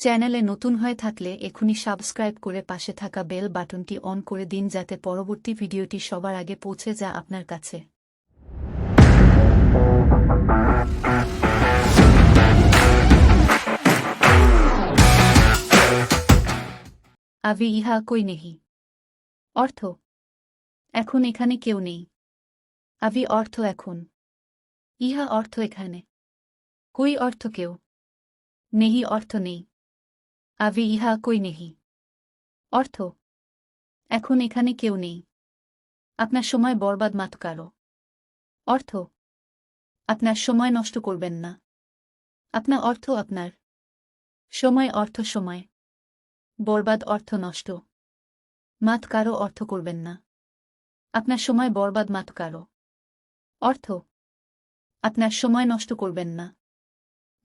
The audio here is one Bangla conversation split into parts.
চ্যানেলে নতুন হয়ে থাকলে এখনই সাবস্ক্রাইব করে পাশে থাকা বেল বাটনটি অন করে দিন যাতে পরবর্তী ভিডিওটি সবার আগে পৌঁছে যা আপনার কাছে। আভি ইহা কই নেহি? অর্থ, এখন এখানে কেউ নেই। আভি অর্থ এখন। ইহা অর্থ এখানে। কই অর্থ কেউ? নেহি অর্থ নেই। আভি ইহা কই নেহি? অর্থ, এখন এখানে কেউ নেই। আপনার সময় বরবাদ মাত কারও। অর্থ, আপনার সময় নষ্ট করবেন না। আপনার অর্থ আপনার। সময় অর্থ সময়। বরবাদ অর্থ নষ্ট। মাত কারও অর্থ করবেন না। আপনার সময় বরবাদ মাত কারও। অর্থ, আপনার সময় নষ্ট করবেন না।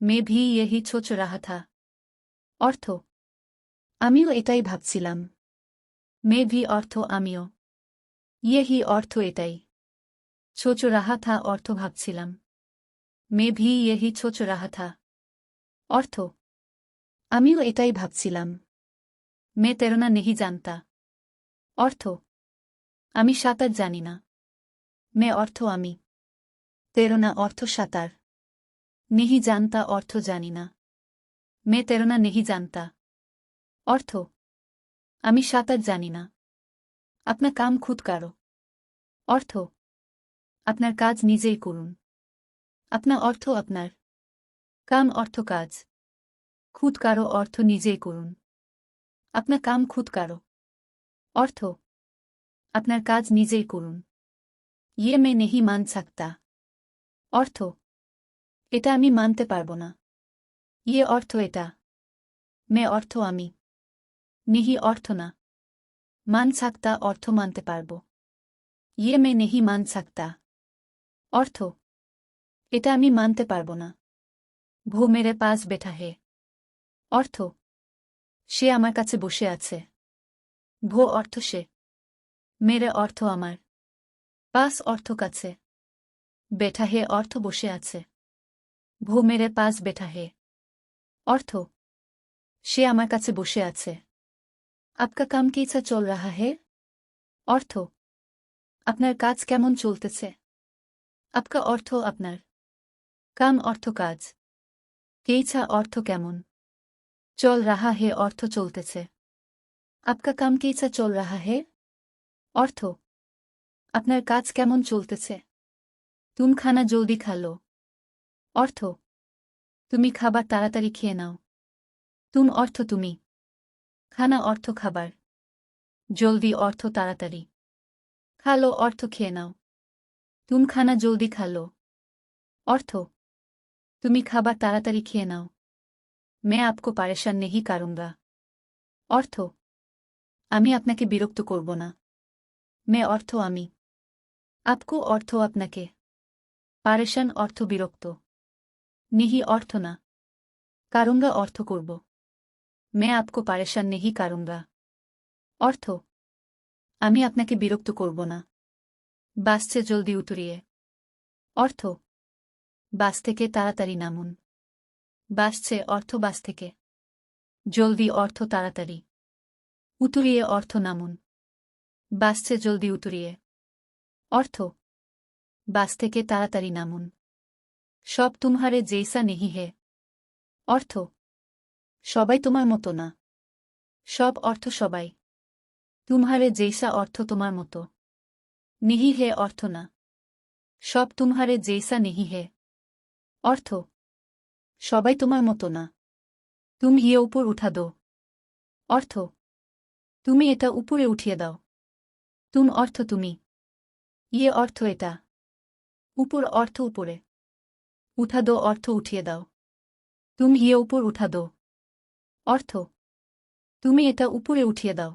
মে ভি ইয়েহি ছোচ রাহা থা অর্থ আমিও এটাই ভাবছিলাম। মে ভি অর্থ আমিও। ইয়েহি অর্থ এটাই। ছোচ রাহা থা অর্থ ভাবছিলাম। মে ভি ইয়েহি ছোচ রাহা থা অর্থ? আমিও এটাই ভাবছিলাম। মে তেরোনা নেহি জানতা। অর্থ? আমি সাঁতার জানি না। মে অর্থ আমি। তেরোনা অর্থ সাঁতার। নেহি জানতা অর্থ জানি না। মে তেরোনা নেহি জানতা। অর্থ? আমি সাঁতার জানি না। আপনার কাম খুদ কারও। অর্থ? আপনার কাজ নিজেই করুন। আপনার অর্থ আপনার। কাম অর্থ কাজ। খুদ কারও অর্থ নিজেই করুন। আপনার কাম খুদ কারও। অর্থ? আপনার কাজ নিজেই করুন। ইয়ে মে নেহি মান সাকতা অর্থ? এটা আমি মানতে পারব না। ইয়ে অর্থ এটা। মে অর্থ আমি। নিহি অর্থ না। মান সাকতা অর্থ মানতে পারব। ইয়ে মে নেহি মান সাকতা। অর্থ, এটা আমি মানতে পারব না। ভো মেরে পাস বেঠা হে। অর্থ, সে আমার কাছে বসে আছে। ভো অর্থ সে। মেরে অর্থ আমার। পাস অর্থ কাছে। বেঠা হে অর্থ বসে আছে। ভো মেরে পাস বেঠা হে। অর্থ, সে আমার কাছে বসে আছে। আপকা কাম কেইছা চল রাহা হে অর্থ আপনার কাজ কেমন চলতেছে আপকা অর্থ আপনার কাম অর্থ কাজ কেইছা অর্থ কেমন চল রাহা হে অর্থ চলতেছে আপকা কাম কেইছা চল রাহা হে অর্থ আপনার কাজ কেমন চলতেছে তুম খানা জলদি খালো অর্থ তুমি খাবার তাড়াতাড়ি খেয়ে নাও তুম অর্থ তুমি খানা অর্থ খাবার। জলদি অর্থ তাড়াতাড়ি। খালো অর্থ খেয়ে নাও। তুম খানা জলদি খালো। অর্থ, তুমি খাবার তাড়াতাড়ি খেয়ে নাও। মে আপকো পারেশান নেহি কারুঙ্গা। অর্থ, আমি আপনাকে বিরক্ত করব না। মে অর্থ, আমি। আপকো অর্থ আপনাকে। পারেশান অর্থ বিরক্ত। নিহি অর্থ না। কারুঙ্গা অর্থ করব। মে আপকো পারেশান নেহি কারুঙ্গা অর্থ আমি আপনাকে বিরক্ত করব না। বাসছে জলদি উতরিয়ে। অর্থ, বাস থেকে তাড়াতাড়ি নামুন। বাসছে অর্থ, বাস থেকে। জলদি অর্থ, তাড়াতাড়ি। উতুরিয়ে অর্থ নামুন। বাসছে জলদি উতুরিয়ে। অর্থ, বাস থেকে তাড়াতাড়ি নামুন। সব তুমহারে জেইসা নেহি হে। অর্থ সবাই তোমার মতো না। সব অর্থ সবাই। তুমহারে জেইসা অর্থ তোমার মতো। নিহি হে অর্থ না। সব তুমহারে জেইসা নেহি হে। অর্থ? সবাই তোমার মতো না। তুম হিয়ে উপর উঠা দো। অর্থ? তুমি এটা উপরে উঠিয়ে দাও। তুম অর্থ তুমি। ইয়ে অর্থ এটা। উপর অর্থ উপরে। উঠা দো, অর্থ উঠিয়ে দাও। তুম হিয়ে উপর উঠা দো। অর্থ তুমি এটা উপরে উঠিয়ে দাও।